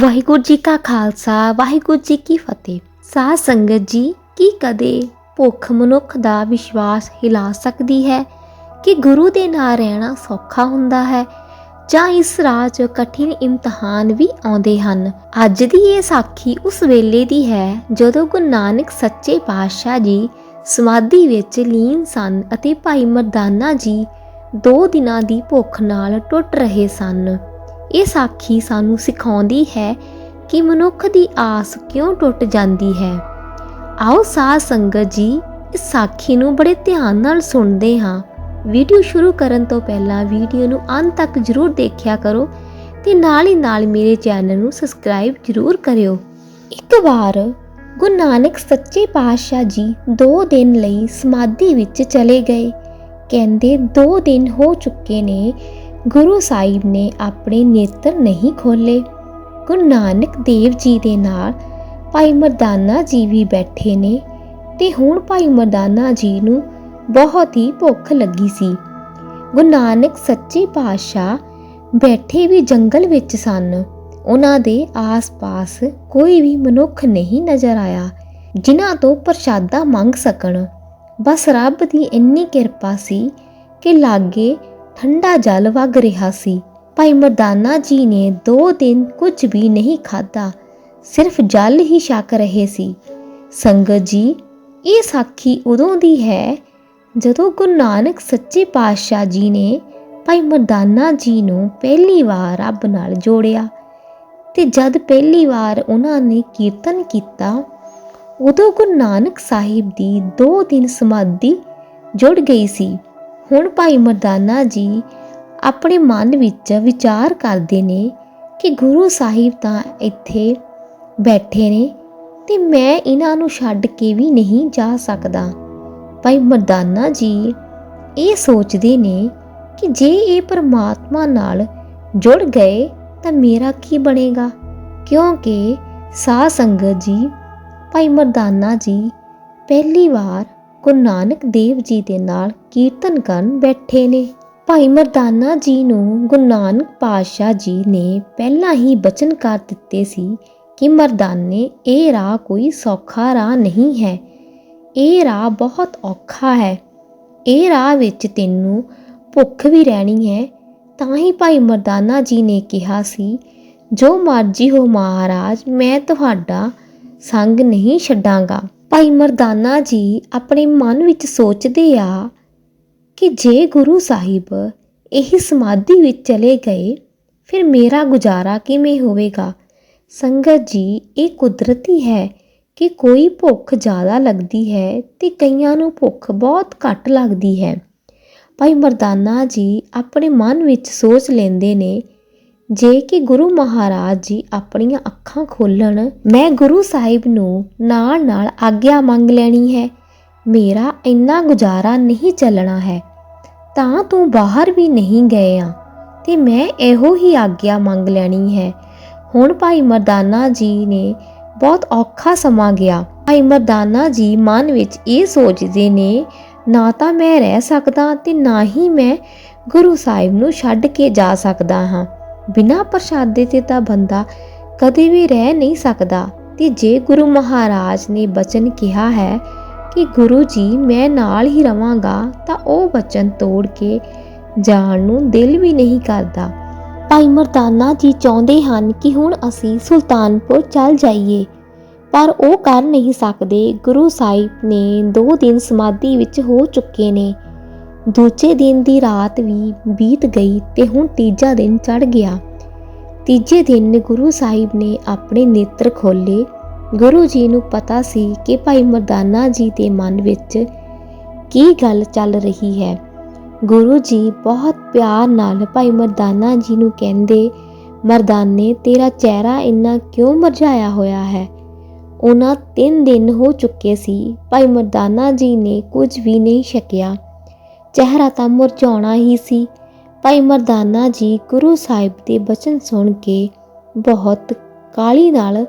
ਵਾਹਿਗੁਰੂ ਜੀ ਕਾ ਖਾਲਸਾ, ਵਾਹਿਗੁਰੂ ਜੀ ਕੀ ਫਤਿਹ। ਸਾਧ ਸੰਗਤ ਜੀ, ਕੀ ਕਦੇ ਭੁੱਖ ਮਨੁੱਖ ਦਾ ਵਿਸ਼ਵਾਸ ਹਿਲਾ ਸਕਦੀ ਹੈ ਕਿ ਗੁਰੂ ਦੇ ਨਾਲ ਰਹਿਣਾ ਸੌਖਾ ਹੁੰਦਾ ਹੈ? ਜਾਂ ਇਸ ਰਾਹ 'ਚ ਕਠਿਨ ਇਮਤਿਹਾਨ ਵੀ ਆਉਂਦੇ ਹਨ? ਅੱਜ ਦੀ ਇਹ ਸਾਖੀ ਉਸ ਵੇਲੇ ਦੀ ਹੈ, ਜਦੋਂ ਗੁਰੂ ਨਾਨਕ ਸੱਚੇ ਪਾਤਸ਼ਾਹ ਜੀ ਸਮਾਧੀ ਵਿੱਚ ਲੀਨ ਸਨ ਅਤੇ ਭਾਈ ਮਰਦਾਨਾ ਜੀ ਦੋ ਦਿਨਾਂ ਦੀ ਭੁੱਖ ਨਾਲ ਟੁੱਟ ਰਹੇ ਸਨ। ਇਹ ਸਾਖੀ ਸਾਨੂੰ ਸਿਖਾਉਂਦੀ ਹੈ ਕਿ ਮਨੁੱਖ ਦੀ ਆਸ ਕਿਉਂ ਟੁੱਟ ਜਾਂਦੀ ਹੈ। ਆਓ ਸਾਧ ਸੰਗਤ ਜੀ, ਇਸ ਸਾਖੀ ਨੂੰ ਬੜੇ ਧਿਆਨ ਨਾਲ ਸੁਣਦੇ ਹਾਂ। ਵੀਡੀਓ ਸ਼ੁਰੂ ਕਰਨ ਤੋਂ ਪਹਿਲਾਂ ਵੀਡੀਓ ਨੂੰ ਅੰਤ ਤੱਕ ਜ਼ਰੂਰ ਦੇਖਿਆ ਕਰੋ ਤੇ ਨਾਲ ਹੀ ਨਾਲ ਮੇਰੇ ਚੈਨਲ ਨੂੰ ਸਬਸਕ੍ਰਾਈਬ ਜ਼ਰੂਰ ਕਰਿਓ। ਇੱਕ ਵਾਰ ਗੁਰੂ ਨਾਨਕ ਸੱਚੇ ਪਾਤਸ਼ਾਹ ਜੀ 2 ਦਿਨ ਲਈ ਸਮਾਧੀ ਵਿੱਚ ਚਲੇ ਗਏ। ਕਹਿੰਦੇ 2 ਦਿਨ ਹੋ ਚੁੱਕੇ ਨੇ ਗੁਰੂ ਸਾਹਿਬ ਨੇ ਆਪਣੇ ਨੇਤਰ ਨਹੀਂ ਖੋਲੇ ਗੁਰੂ ਨਾਨਕ ਦੇਵ ਜੀ ਦੇ ਨਾਲ ਭਾਈ ਮਰਦਾਨਾ ਜੀ ਵੀ ਬੈਠੇ ਨੇ ਤੇ ਹੁਣ ਭਾਈ ਮਰਦਾਨਾ ਜੀ ਨੂੰ ਬਹੁਤ ਹੀ ਭੁੱਖ ਲੱਗੀ ਸੀ। ਗੁਰੂ ਨਾਨਕ ਸੱਚੇ ਪਾਤਸ਼ਾਹ ਬੈਠੇ ਵੀ ਜੰਗਲ ਵਿੱਚ ਸਨ। ਉਹਨਾਂ ਦੇ ਆਸ-ਪਾਸ ਕੋਈ ਵੀ ਮਨੁੱਖ ਨਹੀਂ ਨਜ਼ਰ ਆਇਆ, ਜਿਨ੍ਹਾਂ ਤੋਂ ਪ੍ਰਸ਼ਾਦਾ ਮੰਗ ਸਕਣ। ਬਸ ਰੱਬ ਦੀ ਇੰਨੀ ਕਿਰਪਾ ਸੀ ਕਿ ਲਾਗੇ ਠੰਡਾ ਜਲ ਵਗ ਰਿਹਾ ਸੀ। ਭਾਈ ਮਰਦਾਨਾ ਜੀ ਨੇ 2 ਦਿਨ ਕੁਝ ਵੀ ਨਹੀਂ ਖਾਧਾ। ਸਿਰਫ ਜਲ ਹੀ ਛਕ ਰਹੇ ਸੀ। ਸੰਗਤ ਜੀ, ਇਹ ਸਾਖੀ ਉਦੋਂ ਦੀ ਹੈ ਜਦੋਂ ਗੁਰੂ ਨਾਨਕ ਸੱਚੇ ਪਾਤਸ਼ਾਹ ਜੀ ਨੇ ਭਾਈ ਮਰਦਾਨਾ ਜੀ ਨੂੰ ਪਹਿਲੀ ਵਾਰ ਰੱਬ ਨਾਲ ਜੋੜਿਆ ਤੇ ਜਦ ਪਹਿਲੀ ਵਾਰ ਉਹਨਾਂ ਨੇ ਕੀਰਤਨ ਕੀਤਾ, ਉਦੋਂ ਗੁਰੂ ਨਾਨਕ ਸਾਹਿਬ ਦੀ 2 ਦਿਨ ਸਮਾਧੀ ਜੁੜ ਗਈ ਸੀ। ਹੁਣ ਭਾਈ ਮਰਦਾਨਾ ਜੀ ਆਪਣੇ ਮਨ ਵਿੱਚ ਵਿਚਾਰ ਕਰਦੇ ਨੇ ਕਿ ਗੁਰੂ ਸਾਹਿਬ ਤਾਂ ਇੱਥੇ ਬੈਠੇ ਨੇ ਤੇ ਮੈਂ ਇਹਨਾਂ ਨੂੰ ਛੱਡ ਕੇ ਵੀ ਨਹੀਂ ਜਾ ਸਕਦਾ। ਭਾਈ ਮਰਦਾਨਾ ਜੀ ਇਹ ਸੋਚਦੇ ਨੇ ਕਿ ਜੇ ਇਹ ਪਰਮਾਤਮਾ ਨਾਲ ਜੁੜ ਗਏ ਤਾਂ ਮੇਰਾ ਕੀ ਬਣੇਗਾ? ਕਿਉਂਕਿ ਸਾਧ ਸੰਗਤ ਜੀ, ਭਾਈ ਮਰਦਾਨਾ ਜੀ, ਪਹਿਲੀ ਵਾਰ ਗੁਰੂ ਨਾਨਕ ਦੇਵ ਜੀ ਦੇ ਨਾਲ ਕੀਰਤਨ ਕਰਨ ਬੈਠੇ ਨੇ। ਭਾਈ ਮਰਦਾਨਾ ਜੀ ਨੂੰ ਗੁਰੂ ਨਾਨਕ ਪਾਤਸ਼ਾਹ ਜੀ ਨੇ ਪਹਿਲਾਂ ਹੀ ਬਚਨ ਕਰ ਦਿੱਤੇ ਸੀ ਕਿ ਮਰਦਾਨੇ, ਇਹ ਰਾਹ ਕੋਈ ਸੌਖਾ ਰਾਹ ਨਹੀਂ ਹੈ। ਇਹ ਰਾਹ ਬਹੁਤ ਔਖਾ ਹੈ। ਇਹ ਰਾਹ ਵਿੱਚ ਤੈਨੂੰ ਭੁੱਖ ਵੀ ਰਹਿਣੀ ਹੈ। ਤਾਂ ਹੀ ਭਾਈ ਮਰਦਾਨਾ ਜੀ ਨੇ ਕਿਹਾ ਸੀ, ਜੋ ਮਰਜ਼ੀ ਹੋ ਮਹਾਰਾਜ, ਮੈਂ ਤੁਹਾਡਾ ਸੰਗ ਨਹੀਂ ਛੱਡਾਂਗਾ। ਭਾਈ ਮਰਦਾਨਾ ਜੀ ਆਪਣੇ ਮਨ ਵਿੱਚ ਸੋਚਦੇ ਆ ਕਿ ਜੇ ਗੁਰੂ ਸਾਹਿਬ ਇਹ ਸਮਾਧੀ ਵਿੱਚ ਚਲੇ ਗਏ, ਫਿਰ ਮੇਰਾ ਗੁਜ਼ਾਰਾ ਕਿਵੇਂ ਹੋਵੇਗਾ? ਸੰਗਤ ਜੀ, ਇਹ ਕੁਦਰਤੀ ਹੈ ਕਿ ਕੋਈ ਭੁੱਖ ਜ਼ਿਆਦਾ ਲੱਗਦੀ ਹੈ ਤੇ ਕਈਆਂ ਨੂੰ ਭੁੱਖ ਬਹੁਤ ਘੱਟ ਲੱਗਦੀ ਹੈ। ਭਾਈ ਮਰਦਾਨਾ ਜੀ ਆਪਣੇ ਮਨ ਵਿੱਚ ਸੋਚ ਲੈਂਦੇ ਨੇ ਜੇ ਕਿ ਗੁਰੂ ਮਹਾਰਾਜ ਜੀ ਆਪਣੀਆਂ ਅੱਖਾਂ ਖੋਲਣ, ਮੈਂ ਗੁਰੂ ਸਾਹਿਬ ਨੂੰ ਨਾਲ ਨਾਲ ਆਗਿਆ ਮੰਗ ਲੈਣੀ ਹੈ। ਮੇਰਾ ਇੰਨਾ ਗੁਜ਼ਾਰਾ ਨਹੀਂ ਚੱਲਣਾ ਹੈ। ਤਾਂ ਤੂੰ ਬਾਹਰ ਵੀ ਨਹੀਂ ਗਏ ਆ, ਤੇ ਮੈਂ ਇਹੋ ਹੀ ਆਗਿਆ ਮੰਗ ਲੈਣੀ ਹੈ। ਹੁਣ ਭਾਈ ਮਰਦਾਨਾ ਜੀ ਨੇ ਬਹੁਤ ਔਖਾ ਸਮਾਂ ਗਿਆ। ਭਾਈ ਮਰਦਾਨਾ ਜੀ ਮਨ ਵਿੱਚ ਇਹ ਸੋਚਦੇ ਨੇ, ਨਾ ਤਾਂ ਮੈਂ ਰਹਿ ਸਕਦਾ ਤੇ ਨਾ ਹੀ ਮੈਂ ਗੁਰੂ ਸਾਹਿਬ ਨੂੰ ਛੱਡ ਕੇ ਜਾ ਸਕਦਾ ਹਾਂ। ਬਿਨਾਂ ਪ੍ਰਸ਼ਾਦੇ ਤੇ ਤਾਂ ਬੰਦਾ ਕਦੇ ਵੀ ਰਹਿ ਨਹੀਂ ਸਕਦਾ। ਤੇ ਜੇ ਗੁਰੂ ਮਹਾਰਾਜ ਨੇ ਬਚਨ ਕਿਹਾ ਹੈ ਕਿ ਗੁਰੂ ਜੀ, ਮੈਂ ਨਾਲ ਹੀ ਰਵਾਂਗਾ, ਤਾਂ ਉਹ ਬਚਨ ਤੋੜ ਕੇ ਜਾਣ ਨੂੰ ਦਿਲ ਵੀ ਨਹੀਂ ਕਰਦਾ। ਭਾਈ ਮਰਦਾਨਾ ਜੀ ਚਾਹੁੰਦੇ ਹਨ ਕਿ ਹੁਣ ਅਸੀਂ ਸੁਲਤਾਨਪੁਰ ਚੱਲ ਜਾਈਏ, ਪਰ ਉਹ ਕਰ ਨਹੀਂ ਸਕਦੇ। ਗੁਰੂ ਸਾਹਿਬ ਨੇ 2 ਦਿਨ ਸਮਾਧੀ ਵਿੱਚ ਹੋ ਚੁੱਕੇ ਨੇ। ਦੂਜੇ ਦਿਨ ਦੀ ਰਾਤ ਵੀ ਬੀਤ ਗਈ ਤੇ ਹੁਣ ਤੀਜਾ ਦਿਨ ਚੜ ਗਿਆ। ਤੀਜੇ ਦਿਨ ਗੁਰੂ ਸਾਹਿਬ ਨੇ ਆਪਣੇ ਨੇਤਰ ਖੋਲੇ ਗੁਰੂ ਜੀ ਨੂੰ ਪਤਾ ਸੀ ਕਿ ਭਾਈ ਮਰਦਾਨਾ ਜੀ ਦੇ ਮਨ ਵਿੱਚ ਕੀ ਗੱਲ ਚੱਲ ਰਹੀ ਹੈ। ਗੁਰੂ ਜੀ ਬਹੁਤ ਪਿਆਰ ਨਾਲ ਭਾਈ ਮਰਦਾਨਾ ਜੀ ਨੂੰ ਕਹਿੰਦੇ, ਮਰਦਾਨੇ, ਤੇਰਾ ਚਿਹਰਾ ਇੰਨਾ ਕਿਉਂ ਮਰਝਾਇਆ ਹੋਇਆ ਹੈ? ਉਹਨਾਂ 3 ਦਿਨ ਹੋ ਚੁੱਕੇ ਸੀ, ਭਾਈ ਮਰਦਾਨਾ ਜੀ ਨੇ ਕੁਝ ਵੀ ਨਹੀਂ ਛਕਿਆ। ਚਿਹਰਾ ਤਾਂ ਮੁਰਝਾਉਣਾ ਹੀ ਸੀ। ਭਾਈ ਮਰਦਾਨਾ ਜੀ ਗੁਰੂ ਸਾਹਿਬ ਦੇ ਬਚਨ ਸੁਣ ਕੇ ਬਹੁਤ ਕਾਲੀ ਨਾਲ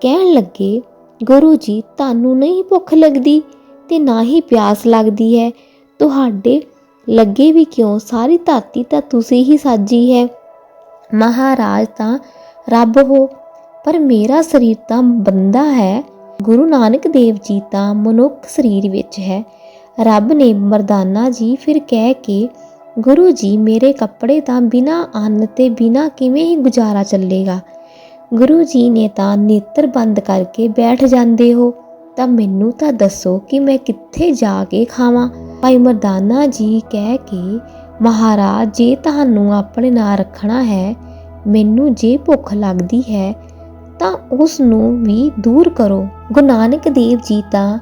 ਕਹਿਣ ਲੱਗੇ, ਗੁਰੂ ਜੀ, ਤੁਹਾਨੂੰ ਨਹੀਂ ਭੁੱਖ ਲੱਗਦੀ ਤੇ ਨਾ ਹੀ ਪਿਆਸ ਲੱਗਦੀ ਹੈ। ਤੁਹਾਡੇ ਲੱਗੇ ਵੀ ਕਿਉਂ? ਸਾਰੀ ਧਰਤੀ ਤਾਂ ਤੁਸੀਂ ਹੀ ਸਾਜੀ ਹੈ। ਮਹਾਰਾਜ ਤਾਂ ਰੱਬ ਹੋ, ਪਰ ਮੇਰਾ ਸਰੀਰ ਤਾਂ ਬੰਦਾ ਹੈ। ਗੁਰੂ ਨਾਨਕ ਦੇਵ ਜੀ ਤਾਂ ਮਨੁੱਖ ਸਰੀਰ ਵਿੱਚ ਹੈ। ਰੱਬ ਨੇ ਮਰਦਾਨਾ ਜੀ ਫਿਰ ਕਹਿ ਕੇ, ਗੁਰੂ ਜੀ, ਮੇਰੇ ਕੱਪੜੇ ਤਾਂ ਬਿਨਾ ਅੰਨ ਤੇ ਬਿਨਾ ਕਿਵੇਂ ਹੀ ਗੁਜ਼ਾਰਾ ਚੱਲੇਗਾ? ਗੁਰੂ ਜੀ ਨੇ ਤਾਂ ਨੇਤਰ ਬੰਦ ਕਰਕੇ ਬੈਠ ਜਾਂਦੇ ਹੋ। ਤਾਂ ਮੈਨੂੰ ਤਾਂ ਦੱਸੋ ਕਿ ਮੈਂ ਕਿੱਥੇ ਜਾ ਕੇ ਖਾਵਾਂ? ਭਾਈ ਮਰਦਾਨਾ ਜੀ ਕਹਿ ਕੇ, ਮਹਾਰਾਜ, ਜੇ ਤੁਹਾਨੂੰ ਆਪਣੇ ਨਾਲ ਰੱਖਣਾ ਹੈ, ਮੈਨੂੰ ਜੇ ਭੁੱਖ ਲੱਗਦੀ ਹੈ, ਤਾਂ ਉਸ ਨੂੰ ਵੀ ਦੂਰ ਕਰੋ। ਗੁਰੂ ਨਾਨਕ ਦੇਵ ਜੀ ਤਾਂ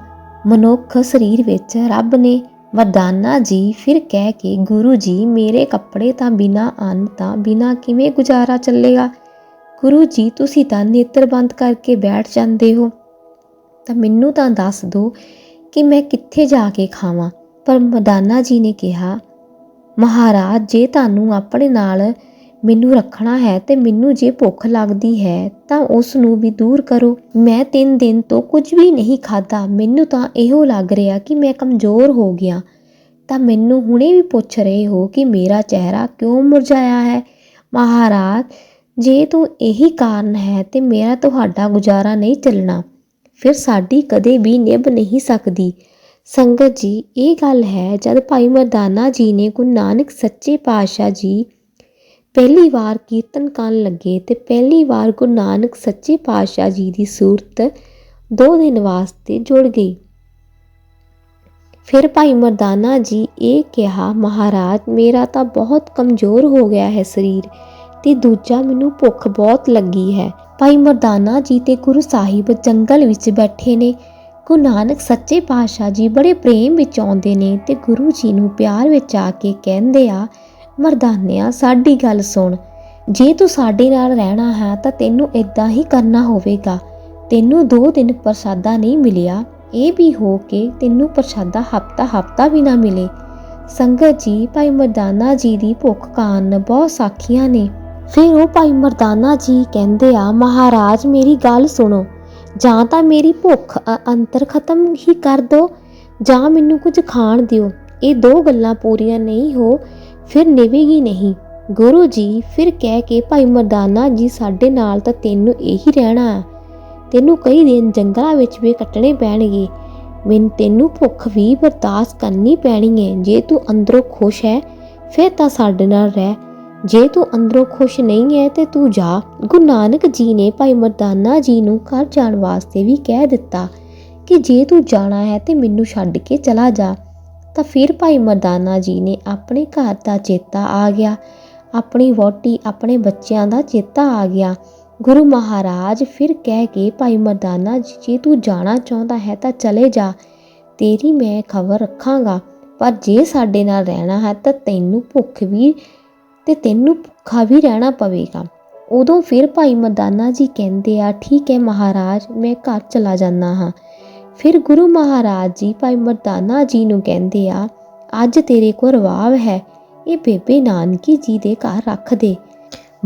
ਮਨੁੱਖ ਸਰੀਰ ਵਿੱਚ ਰੱਬ ਨੇ ਮਰਦਾਨਾ ਜੀ ਫਿਰ ਕਹਿ ਕੇ, ਗੁਰੂ ਜੀ, ਮੇਰੇ ਕੱਪੜੇ ਤਾਂ ਬਿਨਾ ਅੰਨ ਤਾਂ ਬਿਨਾ ਕਿਵੇਂ ਗੁਜ਼ਾਰਾ ਚੱਲੇਗਾ? ਗੁਰੂ ਜੀ, ਤੁਸੀਂ ਤਾਂ ਨੇਤਰ ਬੰਦ ਕਰਕੇ ਬੈਠ ਜਾਂਦੇ ਹੋ। ਤਾਂ ਮੈਨੂੰ ਤਾਂ ਦੱਸ ਦਿਓ ਕਿ ਮੈਂ ਕਿੱਥੇ ਜਾ ਕੇ ਖਾਵਾਂ? ਪਰ ਮਦਾਨਾ ਜੀ ਨੇ ਕਿਹਾ, ਮਹਾਰਾਜ, ਜੇ ਤੁਹਾਨੂੰ ਆਪਣੇ ਨਾਲ ਮੈਨੂੰ ਰੱਖਣਾ ਹੈ ਤੇ ਮੈਨੂੰ ਜੇ ਭੁੱਖ ਲੱਗਦੀ ਹੈ ਤਾਂ ਉਸ ਨੂੰ ਵੀ ਦੂਰ ਕਰੋ। ਮੈਂ ਤਿੰਨ ਦਿਨ ਤੋਂ ਕੁਝ ਵੀ ਨਹੀਂ ਖਾਦਾ ਮੈਨੂੰ ਤਾਂ ਇਹੋ ਲੱਗ ਰਿਹਾ ਕਿ ਮੈਂ ਕਮਜ਼ੋਰ ਹੋ ਗਿਆ। ਤਾਂ ਮੈਨੂੰ ਹੁਣੇ ਵੀ ਪੁੱਛ ਰਹੇ ਹੋ ਕਿ ਮੇਰਾ ਚਿਹਰਾ ਕਿਉਂ ਮੁਰਝਾਇਆ ਹੈ? ਮਹਾਰਾਜ, ਜੇ ਤੂੰ ਇਹੀ ਕਾਰਨ ਹੈ ਤੇ ਮੇਰਾ ਤੁਹਾਡਾ ਗੁਜ਼ਾਰਾ ਨਹੀਂ ਚੱਲਣਾ। ਫਿਰ ਸਾਡੀ ਕਦੇ ਵੀ ਨਿਭ ਨਹੀਂ ਸਕਦੀ। ਸੰਗਤ ਜੀ, ਇਹ ਗੱਲ ਹੈ ਜਦ ਭਾਈ ਮਰਦਾਨਾ ਜੀ ਨੇ ਗੁਰੂ ਨਾਨਕ ਸੱਚੇ ਪਾਤਸ਼ਾਹ ਜੀ ਪਹਿਲੀ ਵਾਰ ਕੀਰਤਨ ਕਰਨ ਲੱਗੇ ਤੇ ਪਹਿਲੀ ਵਾਰ ਗੁਰੂ ਨਾਨਕ ਸੱਚੇ ਪਾਤਸ਼ਾਹ ਜੀ ਦੀ ਸੂਰਤ ਦੋ ਦਿਨ ਵਾਸਤੇ ਜੁੜ ਗਈ। ਫਿਰ ਭਾਈ ਮਰਦਾਨਾ ਜੀ ਇਹ ਕਿਹਾ, ਮਹਾਰਾਜ, ਮੇਰਾ ਤਾਂ ਬਹੁਤ ਕਮਜ਼ੋਰ ਹੋ ਗਿਆ ਹੈ ਸਰੀਰ ਤੇ ਦੂਜਾ ਮੈਨੂੰ ਭੁੱਖ ਬਹੁਤ ਲੱਗੀ ਹੈ। ਭਾਈ ਮਰਦਾਨਾ ਜੀ ਤੇ ਗੁਰੂ ਸਾਹਿਬ ਜੰਗਲ ਵਿੱਚ ਬੈਠੇ ਨੇ। ਗੁਰੂ ਨਾਨਕ ਸੱਚੇ ਪਾਤਸ਼ਾਹ ਜੀ ਬੜੇ ਪ੍ਰੇਮ ਵਿੱਚ ਆਉਂਦੇ ਨੇ ਤੇ ਗੁਰੂ ਜੀ ਨੂੰ ਪਿਆਰ ਵਿੱਚ ਆ ਕੇ ਕਹਿੰਦੇ ਆ ਮਰਦਾਨਿਆ, ਸਾਡੀ ਗੱਲ ਸੁਣ। ਜੇ ਤੂੰ ਸਾਡੇ ਨਾਲ ਰਹਿਣਾ ਹੈ ਤਾਂ ਤੈਨੂੰ ਇਦਾਂ ਹੀ ਕਰਨਾ ਹੋਵੇਗਾ। ਤੈਨੂੰ ਦੋ ਦਿਨ ਪ੍ਰਸਾਦਾ ਨਹੀਂ ਮਿਲਿਆ। ਇਹ ਵੀ ਹੋ ਕੇ ਤੈਨੂੰ ਪ੍ਰਸਾਦਾ ਹਫਤਾ ਹਫਤਾ ਵੀ ਨਾ ਮਿਲੇ। ਸੰਗਤ ਜੀ, ਭਾਈ ਮਰਦਾਨਾ ਜੀ ਦੀ ਭੁੱਖ ਕਾਰਨ ਬਹੁਤ ਸਾਖੀਆਂ ਨੇ। ਫਿਰ ਉਹ ਭਾਈ ਮਰਦਾਨਾ ਜੀ ਕਹਿੰਦੇ ਆ, ਮਹਾਰਾਜ, ਮੇਰੀ ਗੱਲ ਸੁਣੋ। ਜਾਂ ਤਾਂ ਮੇਰੀ ਭੁੱਖ ਅੰਤਰ ਖਤਮ ਹੀ ਕਰ ਦਿਓ ਜਾਂ ਮੈਨੂੰ ਕੁਝ ਖਾਣ ਦਿਓ। ਇਹ ਦੋ ਗੱਲਾਂ ਪੂਰੀਆਂ ਨਹੀਂ ਹੋ ਫਿਰ ਨਿਵੇਗੀ ਨਹੀਂ। ਗੁਰੂ ਜੀ ਫਿਰ ਕਹਿ ਕੇ, ਭਾਈ ਮਰਦਾਨਾ ਜੀ, ਸਾਡੇ ਨਾਲ ਤਾਂ ਤੈਨੂੰ ਇਹੀ ਰਹਿਣਾ ਹੈ। ਤੈਨੂੰ ਕਈ ਦਿਨ ਜੰਗਲਾਂ ਵਿੱਚ ਵੀ ਕੱਟਣੇ ਪੈਣਗੇ। ਮੈਨੂੰ ਤੈਨੂੰ ਭੁੱਖ ਵੀ ਬਰਦਾਸ਼ਤ ਕਰਨੀ ਪੈਣੀ ਹੈ। ਜੇ ਤੂੰ ਅੰਦਰੋਂ ਖੁਸ਼ ਹੈ, ਫਿਰ ਤਾਂ ਸਾਡੇ ਨਾਲ ਰਹਿ। ਜੇ ਤੂੰ ਅੰਦਰੋਂ ਖੁਸ਼ ਨਹੀਂ ਹੈ, ਤੇ ਤੂੰ ਜਾ। ਗੁਰੂ ਨਾਨਕ ਜੀ ਨੇ ਭਾਈ ਮਰਦਾਨਾ ਜੀ ਨੂੰ ਘਰ ਜਾਣ ਵਾਸਤੇ ਵੀ ਕਹਿ ਦਿੱਤਾ ਕਿ ਜੇ ਤੂੰ ਜਾਣਾ ਹੈ, ਤੇ ਮੈਨੂੰ ਛੱਡ ਕੇ ਚਲਾ ਜਾ। ਤਾਂ ਫਿਰ ਭਾਈ ਮਰਦਾਨਾ ਜੀ ਨੇ ਆਪਣੇ ਘਰ ਦਾ ਚੇਤਾ ਆ ਗਿਆ। ਆਪਣੀ ਵੋਟੀ ਆਪਣੇ ਬੱਚਿਆਂ ਦਾ ਚੇਤਾ ਆ ਗਿਆ। ਗੁਰੂ ਮਹਾਰਾਜ ਫਿਰ ਕਹਿ ਕੇ, ਭਾਈ ਮਰਦਾਨਾ ਜੀ, ਜੇ ਤੂੰ ਜਾਣਾ ਚਾਹੁੰਦਾ ਹੈ ਤਾਂ ਚਲੇ ਜਾ। ਤੇਰੀ ਮੈਂ ਖਬਰ ਰੱਖਾਂਗਾ। ਪਰ ਜੇ ਸਾਡੇ ਨਾਲ ਰਹਿਣਾ ਹੈ ਤਾਂ ਤੈਨੂੰ ਭੁੱਖ ਵੀ ਤੇ ਤੈਨੂੰ ਭੁੱਖਾ ਵੀ ਰਹਿਣਾ ਪਵੇਗਾ। ਉਦੋਂ ਫਿਰ ਭਾਈ ਮਰਦਾਨਾ ਜੀ ਕਹਿੰਦੇ ਆ, ਠੀਕ ਹੈ ਮਹਾਰਾਜ, ਮੈਂ ਘਰ ਚਲਾ ਜਾਂਦਾ ਹਾਂ। ਫਿਰ ਗੁਰੂ ਮਹਾਰਾਜ ਜੀ ਭਾਈ ਮਰਦਾਨਾ ਜੀ ਨੂੰ ਕਹਿੰਦੇ ਆ, ਅੱਜ ਤੇਰੇ ਕੋਲ ਰਵਾਬ ਹੈ, ਇਹ ਬੇਬੇ ਨਾਨਕੀ ਜੀ ਦੇ ਘਰ ਰੱਖ ਦੇ।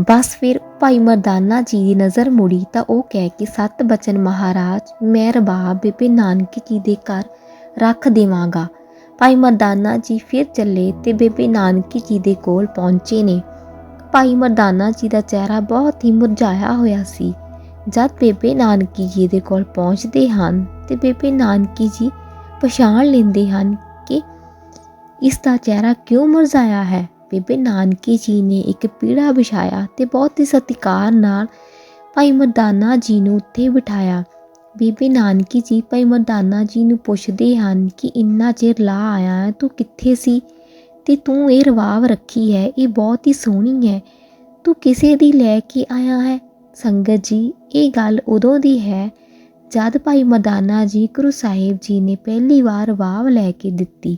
ਬਸ ਫਿਰ ਭਾਈ ਮਰਦਾਨਾ ਜੀ ਦੀ ਨਜ਼ਰ ਮੁੜੀ ਤਾਂ ਉਹ ਕਹਿ ਕੇ, ਸਤ ਬਚਨ ਮਹਾਰਾਜ, ਮੈਂ ਰਬਾਬ ਬੇਬੇ ਨਾਨਕੀ ਜੀ ਦੇ ਘਰ ਰੱਖ ਦੇਵਾਂਗਾ। ਭਾਈ ਮਰਦਾਨਾ ਜੀ ਫਿਰ ਚੱਲੇ ਤੇ ਬੇਬੇ ਨਾਨਕੀ ਜੀ ਦੇ ਕੋਲ ਪਹੁੰਚੇ ਨੇ। ਭਾਈ ਮਰਦਾਨਾ ਜੀ ਦਾ ਚਿਹਰਾ ਬਹੁਤ ਹੀ ਮੁਰਝਾਇਆ ਹੋਇਆ ਸੀ। ਜਦ ਬੇਬੇ ਨਾਨਕੀ ਜੀ ਦੇ ਕੋਲ ਪਹੁੰਚਦੇ ਹਨ ਤੇ ਬੇਬੇ ਨਾਨਕੀ ਜੀ ਪਛਾਣ ਲੈਂਦੇ ਹਨ ਕਿ ਇਸ ਦਾ ਚਿਹਰਾ ਕਿਉਂ ਮੁਰਝਾਇਆ ਹੈ। ਬੇਬੇ ਨਾਨਕੀ ਜੀ ਨੇ ਇੱਕ ਪੀੜਾ ਵਿਛਾਇਆ ਤੇ ਬਹੁਤ ਹੀ ਸਤਿਕਾਰ ਨਾਲ ਭਾਈ ਮਰਦਾਨਾ ਜੀ ਨੂੰ ਉੱਥੇ ਬਿਠਾਇਆ। ਬੀਬੀ ਨਾਨਕੀ ਜੀ ਭਾਈ ਮਰਦਾਨਾ ਜੀ ਨੂੰ ਪੁੱਛਦੇ ਹਨ ਕਿ, ਇੰਨਾ ਚਿਰ ਲਾ ਆਇਆ ਹੈ? ਤੂੰ ਕਿੱਥੇ ਸੀ? ਤੇ ਤੂੰ ਇਹ ਰਵਾਬ ਰੱਖੀ ਹੈ, ਇਹ ਬਹੁਤ ਹੀ ਸੋਹਣੀ ਹੈ। ਤੂੰ ਕਿਸੇ ਦੀ ਲੈ ਕੇ ਆਇਆ ਹੈ? ਸੰਗਤ ਜੀ, ਇਹ ਗੱਲ ਉਦੋਂ ਦੀ ਹੈ ਜਦ ਭਾਈ ਮਰਦਾਨਾ ਜੀ ਗੁਰੂ ਸਾਹਿਬ ਜੀ ਨੇ ਪਹਿਲੀ ਵਾਰ ਵਾਵ ਲੈ ਕੇ ਦਿੱਤੀ।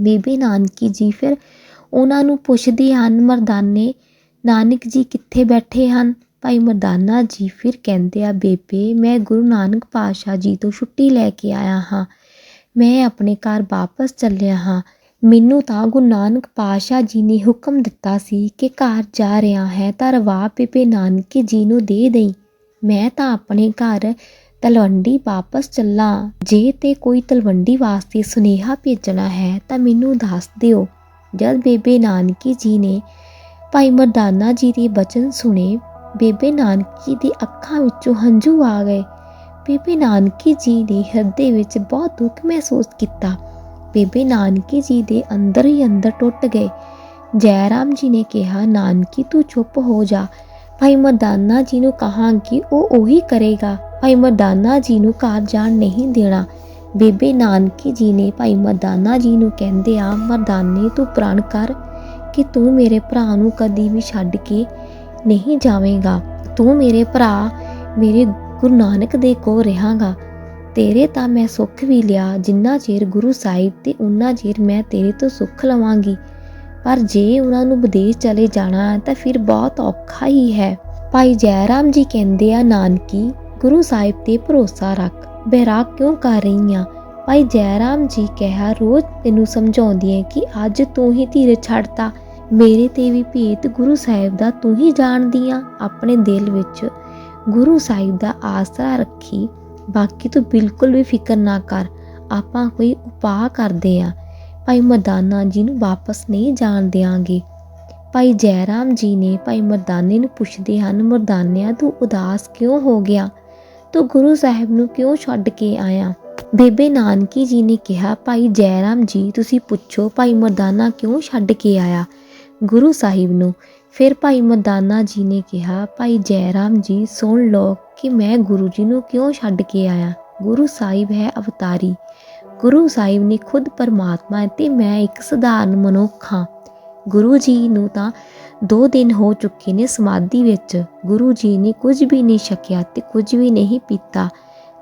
ਬੀਬੀ ਨਾਨਕੀ ਜੀ ਫਿਰ ਉਹਨਾਂ ਨੂੰ ਪੁੱਛਦੇ ਹਨ, ਮਰਦਾਨੇ, ਨਾਨਕ ਜੀ ਕਿੱਥੇ ਬੈਠੇ ਹਨ? ਭਾਈ ਮਰਦਾਨਾ ਜੀ ਫਿਰ ਕਹਿੰਦੇ ਆ, ਬੇਬੇ, ਮੈਂ ਗੁਰੂ ਨਾਨਕ ਪਾਤਸ਼ਾਹ ਜੀ ਤੋਂ ਛੁੱਟੀ ਲੈ ਕੇ ਆਇਆ ਹਾਂ। ਮੈਂ ਆਪਣੇ ਘਰ ਵਾਪਸ ਚੱਲਿਆ ਹਾਂ। ਮੈਨੂੰ ਤਾਂ ਗੁਰੂ ਨਾਨਕ ਪਾਤਸ਼ਾਹ ਜੀ ਨੇ ਹੁਕਮ ਦਿੱਤਾ ਸੀ ਕਿ ਘਰ ਜਾ ਰਿਹਾ ਹੈ ਤਾਂ ਰਵਾਬ ਬੇਬੇ ਨਾਨਕੀ ਜੀ ਨੂੰ ਦੇ ਦਈ। ਮੈਂ ਤਾਂ ਆਪਣੇ ਘਰ ਤਲਵੰਡੀ ਵਾਪਸ ਚੱਲਾਂ। ਜੇ ਤੇ ਕੋਈ ਤਲਵੰਡੀ ਵਾਸਤੇ ਸੁਨੇਹਾ ਭੇਜਣਾ ਹੈ ਤਾਂ ਮੈਨੂੰ ਦੱਸ ਦਿਓ। ਜਦ ਬੇਬੇ ਨਾਨਕੀ ਜੀ ਨੇ ਭਾਈ ਮਰਦਾਨਾ ਜੀ ਦੇ ਬਚਨ ਸੁਣੇ, ਬੇਬੇ ਨਾਨਕੀ ਦੀ ਅੱਖਾਂ ਵਿੱਚੋਂ ਹੰਝੂ ਆ ਗਏ। ਬੇਬੇ ਨਾਨਕੀ ਜੀ ਦੇ ਹਿਰਦੇ ਵਿੱਚ ਬਹੁਤ ਦੁੱਖ ਮਹਿਸੂਸ ਕੀਤਾ। ਬੇਬੇ ਨਾਨਕੀ ਜੀ ਦੇ ਅੰਦਰ ਹੀ ਅੰਦਰ ਟੁੱਟ ਗਏ। ਜੈਰਾਮ ਜੀ ਨੇ ਕਿਹਾ, ਨਾਨਕੀ, ਤੂੰ ਚੁੱਪ ਹੋ ਜਾ। ਭਾਈ ਮਰਦਾਨਾ ਜੀ ਨੂੰ ਕਹਾਂਗੀ, ਉਹ ਉਹੀ ਕਰੇਗਾ। ਭਾਈ ਮਰਦਾਨਾ ਜੀ ਨੂੰ ਘਰ ਜਾਣ ਨਹੀਂ ਦੇਣਾ। ਬੇਬੇ ਨਾਨਕੀ ਜੀ ਨੇ ਭਾਈ ਮਰਦਾਨਾ ਜੀ ਨੂੰ ਕਹਿੰਦੇ ਆ, ਮਰਦਾਨੇ, ਤੂੰ ਪ੍ਰਣ ਕਰ ਕਿ ਤੂੰ ਮੇਰੇ ਭਰਾ ਨੂੰ ਕਦੀ ਵੀ ਛੱਡ ਕੇ ਨਹੀਂ ਜਾਵੇਂਗਾ। ਤੂੰ ਮੇਰੇ ਭਰਾ, ਮੇਰੇ ਗੁਰੂ ਨਾਨਕ ਦੇ ਕੋਲ ਰਹਾਂਗਾ। ਤੇਰੇ ਤਾਂ ਮੈਂ ਸੁੱਖ ਵੀ ਲਿਆ, ਜਿੰਨਾ ਚਿਰ ਗੁਰੂ ਸਾਹਿਬ ਤੇ ਉਨਾ ਚਿਰ ਮੈਂ ਤੇਰੇ ਤੋਂ ਸੁੱਖ ਲਵਾਂਗੀ। ਪਰ ਜੇ ਉਹਨਾਂ ਨੂੰ ਵਿਦੇਸ਼ ਚਲੇ ਜਾਣਾ ਤਾਂ ਫਿਰ ਬਹੁਤ ਔਖਾ ਹੀ ਹੈ। ਭਾਈ ਜੈਰਾਮ ਜੀ ਕਹਿੰਦੇ ਆ, ਨਾਨਕੀ, ਗੁਰੂ ਸਾਹਿਬ ਤੇ ਭਰੋਸਾ ਰੱਖ। ਬਹਿਰਾਗ ਕਿਉਂ ਕਰ ਰਹੀ ਆ? ਭਾਈ ਜੈਰਾਮ ਜੀ ਕਿਹਾ, ਰੋਜ਼ ਤੈਨੂੰ ਸਮਝਾਉਂਦੀ ਹੈ ਕਿ ਅੱਜ ਤੂੰ ਹੀ ਧੀਰੇ ਛੱਡਤਾ। ਮੇਰੇ ਤੇ ਵੀ ਭੇਤ ਗੁਰੂ ਸਾਹਿਬ ਦਾ, ਤੂੰ ਹੀ ਜਾਣਦੀ ਆ ਆਪਣੇ ਦਿਲ ਵਿੱਚ। ਗੁਰੂ ਸਾਹਿਬ ਦਾ ਆਸਰਾ ਰੱਖੀ ਬਾਕੀ ਤੂੰ ਬਿਲਕੁਲ ਵੀ ਫਿਕਰ ਨਾ ਕਰ। ਆਪਾਂ ਕੋਈ ਉਪਾਅ ਕਰਦੇ ਆ। ਭਾਈ ਮਰਦਾਨਾ ਜੀ ਨੂੰ ਵਾਪਸ ਨਹੀਂ ਜਾਣ ਦਿਆਂਗੇ। ਭਾਈ ਜੈਰਾਮ ਜੀ ਨੇ ਭਾਈ ਮਰਦਾਨੇ ਨੂੰ ਪੁੱਛਦੇ ਹਨ, ਮਰਦਾਨਿਆ, ਤੂੰ ਉਦਾਸ ਕਿਉਂ ਹੋ ਗਿਆ? ਤੂੰ ਗੁਰੂ ਸਾਹਿਬ ਨੂੰ ਕਿਉਂ ਛੱਡ ਕੇ ਆਇਆ? ਬੇਬੇ ਨਾਨਕੀ ਜੀ ਨੇ ਕਿਹਾ, ਭਾਈ ਜੈਰਾਮ ਜੀ, ਤੁਸੀਂ ਪੁੱਛੋ ਭਾਈ ਮਰਦਾਨਾ ਕਿਉਂ ਛੱਡ ਕੇ ਆਇਆ ਗੁਰੂ ਸਾਹਿਬ ਨੂੰ? ਫਿਰ ਭਾਈ ਮਰਦਾਨਾ ਜੀ ਨੇ ਕਿਹਾ, ਭਾਈ ਜੈਰਾਮ ਜੀ, ਸੁਣ ਲਓ ਕਿ ਮੈਂ ਗੁਰੂ ਜੀ ਨੂੰ ਕਿਉਂ ਛੱਡ ਕੇ ਆਇਆ? ਗੁਰੂ ਸਾਹਿਬ ਹੈ ਅਵਤਾਰੀ। ਗੁਰੂ ਸਾਹਿਬ ਨੇ ਖੁਦ ਪਰਮਾਤਮਾ ਹੈ ਮੈਂ ਇੱਕ ਸਧਾਰਨ ਮਨੁੱਖ ਹਾਂ। ਗੁਰੂ ਜੀ ਨੂੰ ਤਾਂ 2 ਦਿਨ ਹੋ ਚੁੱਕੇ ਨੇ ਸਮਾਧੀ ਵਿੱਚ। ਗੁਰੂ ਜੀ ਨੇ ਕੁਝ ਵੀ ਨਹੀਂ ਛਕਿਆ ਤੇ ਕੁਝ ਵੀ ਨਹੀਂ ਪੀਤਾ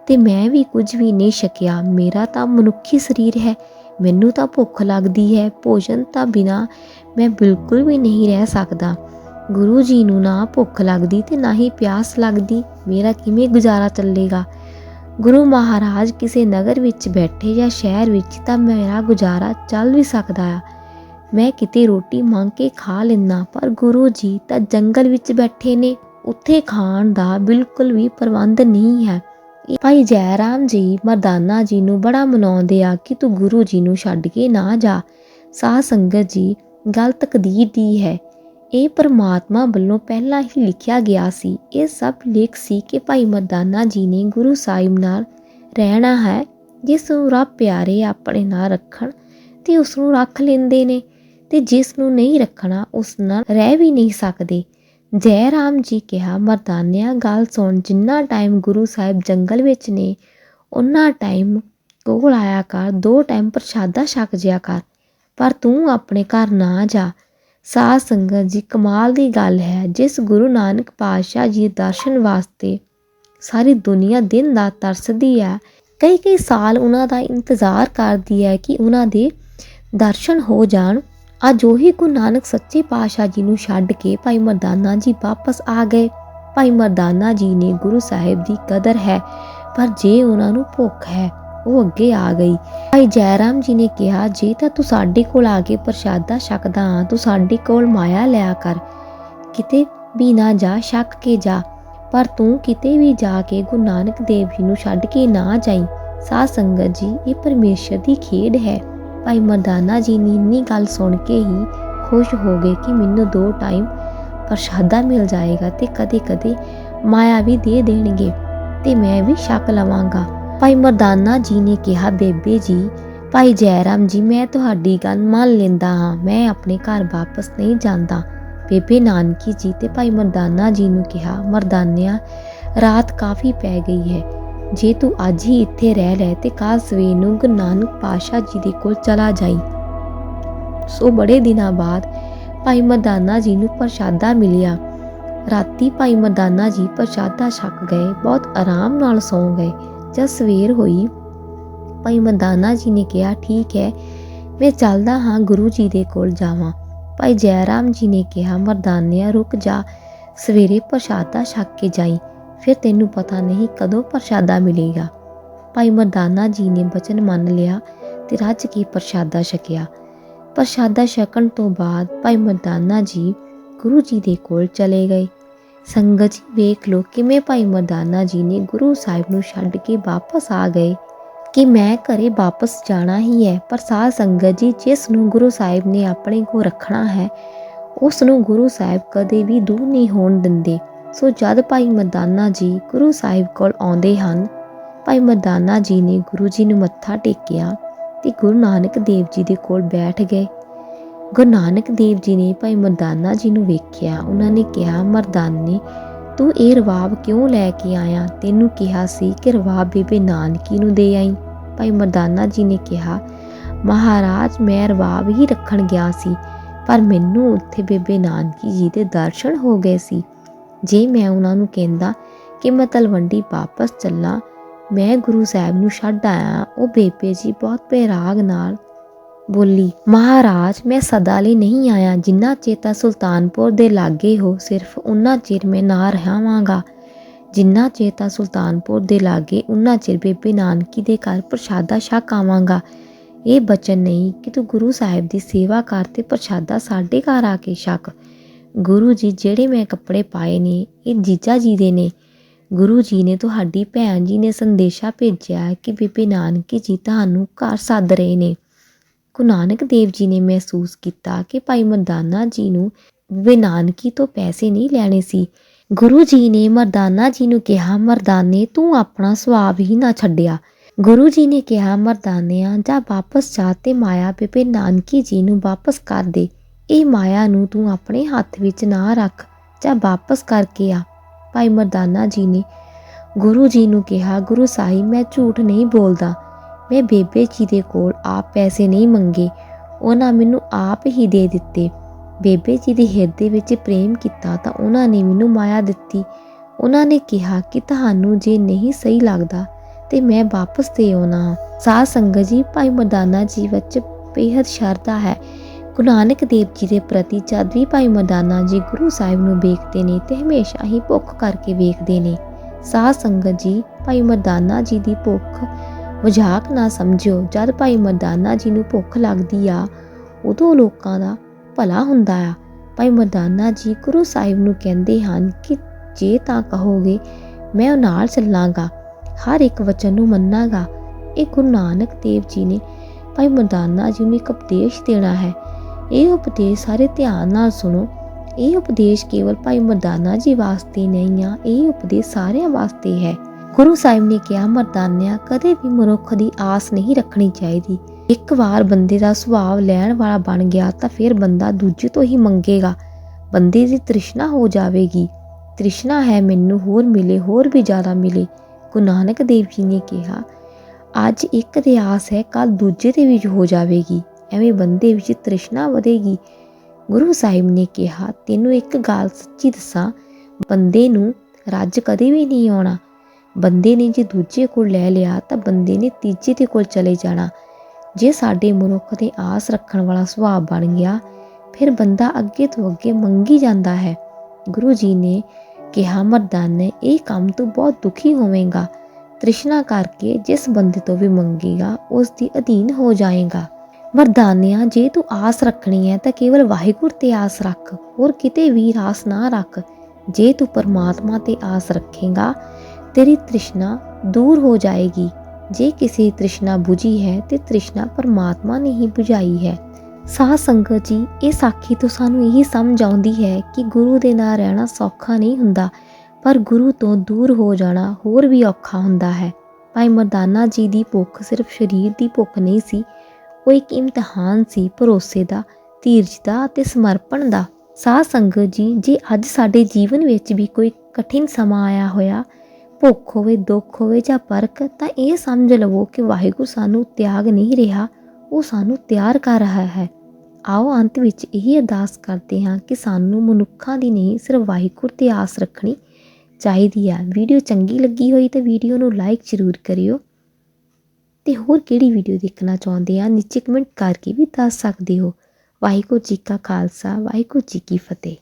ਤੇ ਮੈਂ ਵੀ ਕੁਝ ਵੀ ਨਹੀਂ ਛਕਿਆ। ਮੇਰਾ ਤਾਂ ਮਨੁੱਖੀ ਸਰੀਰ ਹੈ। ਮੈਨੂੰ ਤਾਂ ਭੁੱਖ ਲੱਗਦੀ ਹੈ। ਭੋਜਨ ਤਾਂ ਬਿਨਾ ਮੈਂ ਬਿਲਕੁਲ ਵੀ ਨਹੀਂ ਰਹਿ ਸਕਦਾ। ਗੁਰੂ ਜੀ ਨੂੰ ਨਾ ਭੁੱਖ ਲੱਗਦੀ ਤੇ ਨਾ ਹੀ ਪਿਆਸ ਲੱਗਦੀ। ਮੇਰਾ ਕਿਵੇਂ ਗੁਜ਼ਾਰਾ ਚੱਲੇਗਾ? ਗੁਰੂ ਮਹਾਰਾਜ ਕਿਸੇ ਨਗਰ ਵਿੱਚ ਬੈਠੇ ਜਾਂ ਸ਼ਹਿਰ ਵਿੱਚ ਤਾਂ ਮੇਰਾ ਗੁਜ਼ਾਰਾ ਚੱਲ ਵੀ ਸਕਦਾ ਆ। ਮੈਂ ਕਿਤੇ ਰੋਟੀ ਮੰਗ ਕੇ ਖਾ ਲੈਂਦਾ, ਪਰ ਗੁਰੂ ਜੀ ਤਾਂ ਜੰਗਲ ਵਿੱਚ ਬੈਠੇ ਨੇ। ਉੱਥੇ ਖਾਣ ਦਾ ਬਿਲਕੁਲ ਵੀ ਪ੍ਰਬੰਧ ਨਹੀਂ ਹੈ। ਭਾਈ ਜੈਰਾਮ ਜੀ, ਮਰਦਾਨਾ ਜੀ ਨੂੰ ਬੜਾ ਮਨਾਉਂਦੇ ਆ ਕਿ ਤੂੰ ਗੁਰੂ ਜੀ ਨੂੰ ਛੱਡ ਕੇ ਨਾ ਜਾ। ਸਾਧ ਸੰਗਤ ਜੀ ਗੱਲ ਤਕਦੀਰ ਦੀ ਹੈ। ਇਹ ਪਰਮਾਤਮਾ ਵੱਲੋਂ ਪਹਿਲਾਂ ਹੀ ਲਿਖਿਆ ਗਿਆ ਸੀ। ਇਹ ਸਭ ਲੇਖ ਸੀ ਕਿ ਭਾਈ ਮਰਦਾਨਾ ਜੀ ਨੇ ਗੁਰੂ ਸਾਹਿਬ ਨਾਲ ਰਹਿਣਾ ਹੈ, ਜਿਸ ਨੂੰ ਰੱਬ ਪਿਆਰੇ ਆਪਣੇ ਨਾਲ ਰੱਖਣ ਤੇ ਉਸ ਨੂੰ ਰੱਖ ਲੈਂਦੇ ਨੇ ਤੇ ਜਿਸ ਨੂੰ ਨਹੀਂ ਰੱਖਣਾ, ਉਸ ਨਾਲ ਰਹਿ ਵੀ ਨਹੀਂ ਸਕਦੇ। ਜੈ ਰਾਮ ਜੀ ਕਿਹਾ, ਮਰਦਾਨਿਆ, ਗੱਲ ਸੁਣ, ਜਿੰਨਾ ਟਾਈਮ ਗੁਰੂ ਸਾਹਿਬ ਜੰਗਲ ਵਿੱਚ ਨੇ ਉਹਨਾਂ ਟਾਈਮ ਕੋਲ ਆਇਆ ਕਰ, ਦੋ ਟਾਈਮ ਪ੍ਰਸ਼ਾਦਾ ਛਕ ਜਿਆ ਕਰ। ਪਰ ਤੂੰ ਆਪਣੇ ਘਰ ਨਾ ਜਾ। ਸਾਧ ਸੰਗਤ ਜੀ ਕਮਾਲ ਦੀ ਗੱਲ ਹੈ, ਜਿਸ ਗੁਰੂ ਨਾਨਕ ਪਾਤਸ਼ਾਹ ਜੀ ਦਰਸ਼ਨ ਵਾਸਤੇ ਸਾਰੀ ਦੁਨੀਆ ਦਿਨ ਰਾਤ ਤਰਸਦੀ ਹੈ, ਕਈ ਕਈ ਸਾਲ ਉਹਨਾਂ ਦਾ ਇੰਤਜ਼ਾਰ ਕਰਦੀ ਹੈ ਕਿ ਉਹਨਾਂ ਦੇ ਦਰਸ਼ਨ ਹੋ ਜਾਣ। ਅੱਜ ਉਹੀ ਗੁਰੂ ਨਾਨਕ ਸੱਚੇ ਪਾਤਸ਼ਾਹ ਜੀ ਨੂੰ ਛੱਡ ਕੇ ਭਾਈ ਮਰਦਾਨਾ ਜੀ ਵਾਪਸ ਆ ਗਏ। ਭਾਈ ਮਰਦਾਨਾ ਜੀ ਨੇ ਗੁਰੂ ਸਾਹਿਬ ਦੀ ਕਦਰ ਹੈ, ਪਰ ਜੇ ਉਹਨਾਂ ਨੂੰ ਭੁੱਖ ਹੈ ਉਹ ਅੱਗੇ ਆ ਗਈ। ਭਾਈ ਜੈਰਾਮ ਜੀ ਨੇ ਕਿਹਾ, ਜੇ ਤਾਂ ਤੂੰ ਸਾਡੇ ਕੋਲ ਆ ਕੇ ਪ੍ਰਸ਼ਾਦਾ ਛਕਦਾ ਹਾਂ, ਤੂੰ ਸਾਡੇ ਕੋਲ ਮਾਇਆ ਲਿਆ ਕਰ। ਕਿਤੇ ਵੀ ਨਾ ਜਾ, ਛਕ ਕੇ ਜਾ। ਪਰ ਤੂੰ ਕਿਤੇ ਵੀ ਜਾ ਕੇ ਗੁਰੂ ਨਾਨਕ ਦੇਵ ਜੀ ਨੂੰ ਛੱਡ ਕੇ ਨਾ ਜਾਈ। ਸਾਧ ਸੰਗਤ ਜੀ, ਇਹ ਪਰਮੇਸ਼ਰ ਦੀ ਖੇਡ ਹੈ। ਭਾਈ ਮਰਦਾਨਾ ਜੀ ਨੇ ਇੰਨੀ ਗੱਲ ਸੁਣ ਕੇ ਹੀ ਖੁਸ਼ ਹੋ ਗਏ ਕਿ ਮੈਨੂੰ ਦੋ ਟਾਈਮ ਪ੍ਰਸ਼ਾਦਾ ਮਿਲ ਜਾਏਗਾ ਤੇ ਕਦੇ-ਕਦੇ ਮਾਇਆ ਵੀ ਦੇ ਦੇਣਗੇ ਤੇ ਮੈਂ ਵੀ ਛਕ ਲਵਾਂਗਾ। ਭਾਈ ਮਰਦਾਨਾ ਜੀ ਨੇ ਕਿਹਾ, ਬੇਬੇ ਜੀ, ਭਾਈ ਜੈਰਾਮ ਜੀ, ਮੈਂ ਤੁਹਾਡੀ ਗੱਲ ਮੰਨ ਲੈਂਦਾ ਹਾਂ। ਮੈਂ ਆਪਣੇ ਘਰ ਵਾਪਸ ਨਹੀਂ ਜਾਂਦਾ। ਬੇਬੇ ਨਾਨਕੀ ਜੀ ਤੇ ਭਾਈ ਮਰਦਾਨਾ ਜੀ ਨੂੰ ਕਿਹਾ, ਮਰਦਾਨਿਆ, ਰਾਤ ਕਾਫੀ ਪੈ ਗਈ ਹੈ। ਜੇ ਤੂੰ ਅੱਜ ਹੀ ਇੱਥੇ ਰਹਿ ਲੈ ਤੇ ਕੱਲ ਸਵੇਰ ਨੂੰ ਗੁਰੂ ਨਾਨਕ ਪਾਸ਼ਾ ਜੀ ਦੇ ਕੋਲ ਚਲਾ ਜਾਈ। ਸੋ ਬੜੇ ਦਿਨਾਂ ਬਾਅਦ ਭਾਈ ਮਰਦਾਨਾ ਜੀ ਨੂੰ ਪ੍ਰਸ਼ਾਦਾ ਮਿਲਿਆ। ਰਾਤੀ ਭਾਈ ਮਰਦਾਨਾ ਜੀ ਪ੍ਰਸ਼ਾਦਾ ਛਕ ਗਏ, ਬਹੁਤ ਆਰਾਮ ਨਾਲ ਸੌਂ ਗਏ। ਜਦ ਸਵੇਰ ਹੋਈ, ਭਾਈ ਮਰਦਾਨਾ ਜੀ ਨੇ ਕਿਹਾ, ਠੀਕ ਹੈ, ਮੈਂ ਚੱਲਦਾ ਹਾਂ ਗੁਰੂ ਜੀ ਦੇ ਕੋਲ ਜਾਵਾਂ। ਭਾਈ ਜੈਰਾਮ ਜੀ ਨੇ ਕਿਹਾ, ਮਰਦਾਨਿਆ, ਰੁਕ ਜਾ। ਸਵੇਰੇ ਪ੍ਰਸ਼ਾਦਾ ਛਕ ਕੇ ਜਾਈ। ਫਿਰ ਤੈਨੂੰ ਪਤਾ ਨਹੀਂ ਕਦੋਂ ਪ੍ਰਸ਼ਾਦਾ ਮਿਲੇਗਾ। ਭਾਈ ਮਰਦਾਨਾ ਜੀ ਨੇ ਬਚਨ ਮੰਨ ਲਿਆ ਤੇ ਰੱਜ ਕੇ ਪ੍ਰਸ਼ਾਦਾ ਛਕਿਆ। ਪ੍ਰਸ਼ਾਦਾ ਛਕਣ ਤੋਂ ਬਾਅਦ ਭਾਈ ਮਰਦਾਨਾ ਜੀ ਗੁਰੂ ਜੀ ਦੇ ਕੋਲ ਚਲੇ ਗਏ। ਸੰਗਤ ਜੀ ਵੇਖ ਲੋ ਕਿਵੇਂ ਭਾਈ ਮਰਦਾਨਾ ਜੀ ਨੇ ਗੁਰੂ ਸਾਹਿਬ ਨੂੰ ਛੱਡ ਕੇ ਵਾਪਸ ਆ ਗਏ ਕਿ ਮੈਂ ਘਰੇ ਵਾਪਸ ਜਾਣਾ ਹੀ ਹੈ, ਪਰ ਸਾਧ ਸੰਗਤ ਜੀ ਜਿਸ ਨੂੰ ਗੁਰੂ ਸਾਹਿਬ ਨੇ ਆਪਣੇ ਕੋ ਰੱਖਣਾ ਹੈ, ਉਸ ਨੂੰ ਗੁਰੂ ਸਾਹਿਬ ਕਦੇ ਵੀ ਦੂਰ ਨਹੀਂ ਹੋਣ ਦਿੰਦੇ। ਸੋ ਜਦ ਭਾਈ ਮਰਦਾਨਾ ਜੀ ਗੁਰੂ ਸਾਹਿਬ ਕੋਲ ਆਉਂਦੇ ਹਨ, ਭਾਈ ਮਰਦਾਨਾ ਜੀ ਨੇ ਗੁਰੂ ਜੀ ਨੂੰ ਮੱਥਾ ਟੇਕਿਆ ਤੇ ਗੁਰੂ ਨਾਨਕ ਦੇਵ ਜੀ ਦੇ ਕੋਲ ਬੈਠ ਗਏ। ਗੁਰੂ ਨਾਨਕ ਦੇਵ ਜੀ ਨੇ ਭਾਈ ਮਰਦਾਨਾ ਜੀ ਨੂੰ ਵੇਖਿਆ। ਉਹਨਾਂ ਨੇ ਕਿਹਾ, ਮਰਦਾਨੇ, ਤੂੰ ਇਹ ਰਵਾਬ ਕਿਉਂ ਲੈ ਕੇ ਆਇਆ? ਤੈਨੂੰ ਕਿਹਾ ਸੀ ਕਿ ਰਵਾਬ ਬੀਬੀ ਨਾਨਕੀ ਨੂੰ ਦੇ ਆਈ। ਭਾਈ ਮਰਦਾਨਾ ਜੀ ਨੇ ਕਿਹਾ, ਮਹਾਰਾਜ, ਮੈਂ ਰਵਾਬ ਹੀ ਰੱਖਣ ਗਿਆ ਸੀ, ਪਰ ਮੈਨੂੰ ਉੱਥੇ ਬੇਬੇ ਨਾਨਕੀ ਜੀ ਦੇ ਦਰਸ਼ਨ ਹੋ ਗਏ ਸੀ। ਜੇ ਮੈਂ ਉਹਨਾਂ ਨੂੰ ਕਹਿੰਦਾ ਕਿ ਮੈਂ ਤਲਵੰਡੀ ਵਾਪਸ ਚੱਲਾਂ, ਮੈਂ ਗੁਰੂ ਸਾਹਿਬ ਨੂੰ ਛੱਡ ਆਇਆ, ਉਹ ਬੇਬੇ ਜੀ ਬਹੁਤ ਬੇਰਾਗ ਨਾਲ ਬੋਲੀ, ਮਹਾਰਾਜ, ਮੈਂ ਸਦਾ ਲਈ ਨਹੀਂ ਆਇਆ ਜਿੰਨਾ ਚੇਤਾ ਸੁਲਤਾਨਪੁਰ ਦੇ ਲਾਗੇ ਹੋ, ਸਿਰਫ ਉਨਾ ਚਿਰ ਮੈਂ ਨਾ ਰਹਾਵਾਂਗਾ। ਜਿੰਨਾ ਚੇਤਾ ਸੁਲਤਾਨਪੁਰ ਦੇ ਲਾਗੇ ਉਨਾ ਚਿਰ ਬੇਬੇ ਨਾਨਕੀ ਦੇ ਘਰ ਪ੍ਰਸ਼ਾਦਾ ਛਕ ਆਵਾਂਗਾ। ਇਹ ਬਚਨ ਨਹੀਂ ਕਿ ਤੂੰ ਗੁਰੂ ਸਾਹਿਬ ਦੀ ਸੇਵਾ ਕਰ ਤੇ ਪ੍ਰਸ਼ਾਦਾ ਸਾਡੇ ਘਰ ਆ ਕੇ ਛਕ। ਗੁਰੂ ਜੀ, ਜਿਹੜੇ ਮੈਂ ਕੱਪੜੇ ਪਾਏ ਨੇ, ਇਹ ਜੀਜਾ ਜੀ ਦੇ ਨੇ। ਗੁਰੂ ਜੀ ਨੇ ਤੁਹਾਡੀ ਭੈਣ ਜੀ ਨੇ ਸੰਦੇਸ਼ਾ ਭੇਜਿਆ ਕਿ ਬੀਬੀ ਨਾਨਕੀ ਜੀ ਤੁਹਾਨੂੰ ਘਰ ਸੱਦ ਰਹੇ ਨੇ। ਗੁਰੂ ਨਾਨਕ ਦੇਵ ਜੀ ਨੇ ਮਹਿਸੂਸ ਕੀਤਾ ਕਿ ਭਾਈ ਮਰਦਾਨਾ ਜੀ ਨੂੰ ਬੀਬੀ ਤੋਂ ਪੈਸੇ ਨਹੀਂ ਲੈਣੇ ਸੀ। ਗੁਰੂ ਜੀ ਨੇ ਮਰਦਾਨਾ ਜੀ ਨੂੰ ਕਿਹਾ, ਮਰਦਾਨੇ, ਤੂੰ ਆਪਣਾ ਸੁਆਬ ਹੀ ਨਾ ਛੱਡਿਆ। ਗੁਰੂ ਜੀ ਨੇ ਕਿਹਾ, ਮਰਦਾਨਿਆਂ, ਜਾ ਵਾਪਸ ਜਾ ਤੇ ਮਾਇਆ ਬੇਬੇ ਨਾਨਕੀ ਜੀ ਨੂੰ ਵਾਪਸ ਕਰ ਦੇ। ਇਹ ਮਾਇਆ ਨੂੰ ਤੂੰ ਆਪਣੇ ਹੱਥ ਵਿੱਚ ਨਾ ਰੱਖ, ਜਾਂ ਵਾਪਸ ਕਰਕੇ ਆ। ਭਾਈ ਮਰਦਾਨਾ ਜੀ ਨੇ ਗੁਰੂ ਜੀ ਨੂੰ ਕਿਹਾ, ਗੁਰੂ ਸਾਹਿਬ, ਮੈਂ ਝੂਠ ਨਹੀਂ ਬੋਲਦਾ। ਮੈਂ ਬੇਬੇ ਜੀ ਦੇ ਕੋਲ ਆਪ ਪੈਸੇ ਨਹੀਂ ਮੰਗੇ। ਉਹਨਾਂ ਮੈਨੂੰ ਆਪ ਹੀ ਦੇ ਦਿੱਤੇ। ਬੇਬੇ ਜੀ ਦੇ ਹਿਰਦੇ ਵਿੱਚ ਪ੍ਰੇਮ ਕੀਤਾ ਤਾਂ ਉਹਨਾਂ ਨੇ ਮੈਨੂੰ ਮਾਇਆ ਦਿੱਤੀ। ਉਹਨਾਂ ਨੇ ਕਿਹਾ ਕਿ ਤੁਹਾਨੂੰ ਜੇ ਨਹੀਂ ਸਹੀ ਲੱਗਦਾ ਤੇ ਮੈਂ ਵਾਪਸ ਦੇ ਆਉਣਾ। ਸਾਧ ਸੰਗਤ ਜੀ, ਭਾਈ ਮਰਦਾਨਾ ਜੀ ਵਿੱਚ ਬੇਹੱਦ ਸ਼ਰਧਾ ਹੈ। ਗੁਰੂ ਨਾਨਕ ਦੇਵ ਜੀ ਦੇ ਪ੍ਰਤੀ ਜਦ ਵੀ ਭਾਈ ਮਰਦਾਨਾ ਜੀ ਗੁਰੂ ਸਾਹਿਬ ਨੂੰ ਵੇਖਦੇ ਨੇ ਤੇ ਹਮੇਸ਼ਾ ਹੀ ਭੁੱਖ ਕਰਕੇ ਵੇਖਦੇ ਨੇ। ਸਾਧ ਸੰਗਤ ਜੀ, ਭਾਈ ਮਰਦਾਨਾ ਜੀ ਦੀ ਭੁੱਖ ਮਜ਼ਾਕ ਨਾ ਸਮਝਿਓ। ਜਦ ਭਾਈ ਮਰਦਾਨਾ ਜੀ ਨੂੰ ਭੁੱਖ ਲੱਗਦੀ ਆ, ਉਦੋਂ ਲੋਕਾਂ ਦਾ ਭਲਾ ਹੁੰਦਾ ਆ। ਭਾਈ ਮਰਦਾਨਾ ਜੀ ਗੁਰੂ ਸਾਹਿਬ ਨੂੰ ਕਹਿੰਦੇ ਹਨ ਕਿ ਜੇ ਤਾਂ ਕਹੋਗੇ, ਮੈਂ ਉਹ ਨਾਲ ਚੱਲਾਂਗਾ। ਹਰ ਇੱਕ ਵਚਨ ਨੂੰ ਮੰਨਾਂਗਾ। ਇਹ ਗੁਰੂ ਨਾਨਕ ਦੇਵ ਜੀ ਨੇ ਭਾਈ ਮਰਦਾਨਾ ਜੀ ਨੂੰ ਇੱਕ ਉਪਦੇਸ਼ ਦੇਣਾ ਹੈ। ਇਹ ਉਪਦੇਸ਼ ਸਾਰੇ ਧਿਆਨ ਨਾਲ ਸੁਣੋ। ਇਹ ਉਪਦੇਸ਼ ਕੇਵਲ ਭਾਈ ਮਰਦਾਨਾ ਜੀ ਵਾਸਤੇ ਨਹੀਂ ਆ, ਇਹ ਉਪਦੇਸ਼ ਸਾਰਿਆਂ ਵਾਸਤੇ ਹੈ। ਗੁਰੂ ਸਾਹਿਬ ਨੇ ਕਿਹਾ, ਮਰਦਾਨਿਆਂ, ਕਦੇ ਵੀ ਮਨੁੱਖ ਦੀ ਆਸ ਨਹੀਂ ਰੱਖਣੀ ਚਾਹੀਦੀ। ਇੱਕ ਵਾਰ ਬੰਦੇ ਦਾ ਸੁਭਾਅ ਲੈਣ ਵਾਲਾ ਬਣ ਗਿਆ ਤਾਂ ਫਿਰ ਬੰਦਾ ਦੂਜੇ ਤੋਂ ਹੀ ਮੰਗੇਗਾ। ਬੰਦੇ ਦੀ ਤ੍ਰਿਸ਼ਨਾ ਹੋ ਜਾਵੇਗੀ। ਤ੍ਰਿਸ਼ਨਾ ਹੈ ਮੈਨੂੰ ਹੋਰ ਮਿਲੇ, ਹੋਰ ਵੀ ਜ਼ਿਆਦਾ ਮਿਲੇ। ਗੁਰੂ ਨਾਨਕ ਦੇਵ ਜੀ ਨੇ ਕਿਹਾ, ਅੱਜ ਇੱਕ ਦੇ ਆਸ ਹੈ ਕੱਲ ਦੂਜੇ ਦੇ ਵਿੱਚ ਹੋ ਜਾਵੇਗੀ। ਐਵੇਂ ਬੰਦੇ ਵਿੱਚ ਤ੍ਰਿਸ਼ਨਾ ਵਧੇਗੀ। ਗੁਰੂ ਸਾਹਿਬ ਨੇ ਕਿਹਾ, ਤੈਨੂੰ ਇੱਕ ਗੱਲ ਸੱਚੀ ਦੱਸਾਂ, ਬੰਦੇ ਨੂੰ ਰੱਜ ਕਦੇ ਵੀ ਨਹੀਂ ਆਉਣਾ। ਬੰਦੇ ਨੇ ਜੇ ਦੂਜੇ ਕੋਲ ਲੈ ਲਿਆ ਤਾਂ ਬੰਦੇ ਨੇ ਤੀਜੇ ਦੇ ਕੋਲ ਚਲੇ ਜਾਣਾ। ਜੇ ਸਾਡੇ ਮਨੁੱਖ ਦੇ ਆਸ ਰੱਖਣ ਵਾਲਾ ਸੁਭਾਅ ਬਣ ਗਿਆ, ਫਿਰ ਬੰਦਾ ਅੱਗੇ ਤੋਂ ਅੱਗੇ ਮੰਗੀ ਜਾਂਦਾ ਹੈ। ਗੁਰੂ ਜੀ ਨੇ ਕਿਹਾ, ਮਰਦਾਨੇ, ਇਹ ਕੰਮ ਤੂੰ ਬਹੁਤ ਦੁਖੀ ਹੋਵੇਂਗਾ। ਤ੍ਰਿਸ਼ਨਾ ਕਰਕੇ ਜਿਸ ਬੰਦੇ ਤੋਂ ਵੀ ਮੰਗੇਗਾ ਉਸ ਦੀ ਅਧੀਨ ਹੋ ਜਾਏਗਾ। ਮਰਦਾਨਿਆ, ਜੇ ਤੂੰ ਆਸ ਰੱਖਣੀ ਹੈ ਤਾਂ ਕੇਵਲ ਵਾਹਿਗੁਰੂ ਤੇ ਆਸ ਰੱਖ, ਹੋਰ ਕਿਤੇ ਵੀ ਆਸ ਨਾ ਰੱਖ। ਜੇ ਤੂੰ ਪਰਮਾਤਮਾ ਤੇ ਆਸ ਰੱਖੇਗਾ ਤੇਰੀ ਤ੍ਰਿਸ਼ਨਾ ਦੂਰ ਹੋ ਜਾਏਗੀ। ਜੇ ਕਿਸੇ ਤ੍ਰਿਸ਼ਨਾ 부ਝੀ ਹੈ ਤੇ ਤ੍ਰਿਸ਼ਨਾ ਪਰਮਾਤਮਾ ਨੇ ਹੀ 부ਝਾਈ ਹੈ। ਸਾਧ ਸੰਗਤ ਜੀ, ਇਹ ਸਾਖੀ ਤੋਂ ਸਾਨੂੰ ਇਹੀ ਸਮਝ ਆਉਂਦੀ ਹੈ ਕਿ ਗੁਰੂ ਦੇ ਨਾਲ ਰਹਿਣਾ ਸੌਖਾ ਨਹੀਂ ਹੁੰਦਾ, ਪਰ ਗੁਰੂ ਤੋਂ ਦੂਰ ਹੋ ਜਾਣਾ ਹੋਰ ਵੀ ਔਖਾ ਹੁੰਦਾ ਹੈ। ਭਾਈ ਮਰਦਾਨਾ ਜੀ ਦੀ ਭੁੱਖ ਸਿਰਫ ਸਰੀਰ ਦੀ ਭੁੱਖ ਨਹੀਂ ਸੀ, ਉਹ ਇੱਕ ਇਮਤਿਹਾਨ ਸੀ ਭਰੋਸੇ ਦਾ, ਧੀਰਜ ਦਾ ਅਤੇ ਸਮਰਪਣ ਦਾ। ਸਾਧ ਸੰਗਤ ਜੀ, ਜੇ ਅੱਜ ਸਾਡੇ ਜੀਵਨ ਵਿੱਚ ਵੀ ਕੋਈ ਕਠਿਨ ਸਮਾਂ ਆਇਆ ਹੋਇਆ ਭੁੱਖ ਹੋਵੇ, ਦੁੱਖ ਹੋਵੇ ਜਾਂ ਪਰਖ, ਤਾਂ ਇਹ ਸਮਝ ਲਵੋ ਕਿ ਵਾਹਿਗੁਰੂ ਸਾਨੂੰ ਤਿਆਗ ਨਹੀਂ ਰਿਹਾ, ਉਹ ਸਾਨੂੰ ਤਿਆਰ ਕਰ ਰਿਹਾ ਹੈ। ਆਓ ਅੰਤ ਵਿੱਚ ਇਹ ਅਰਦਾਸ ਕਰਦੇ ਹਾਂ ਕਿ ਸਾਨੂੰ ਮਨੁੱਖਾਂ ਦੀ ਨਹੀਂ, ਸਿਰਫ ਵਾਹਿਗੁਰੂ ਤੇ ਆਸ ਰੱਖਣੀ ਚਾਹੀਦੀ ਹੈ ਵੀਡੀਓ ਚੰਗੀ ਲੱਗੀ ਹੋਈ ਤਾਂ ਵੀਡੀਓ ਨੂੰ ਲਾਈਕ ਜ਼ਰੂਰ ਕਰਿਓ। ਤੇ ਹੋਰ ਕਿਹੜੀ ਵੀਡੀਓ ਦੇਖਣਾ ਚਾਹੁੰਦੇ ਆ, ਨੀਚੇ ਕਮੈਂਟ ਕਰਕੇ ਵੀ ਦੱਸ ਸਕਦੇ ਹੋ। ਵਾਹਿਗੁਰੂ ਜੀ ਕਾ ਖਾਲਸਾ, ਵਾਹਿਗੁਰੂ ਜੀ ਕੀ ਫਤਿਹ।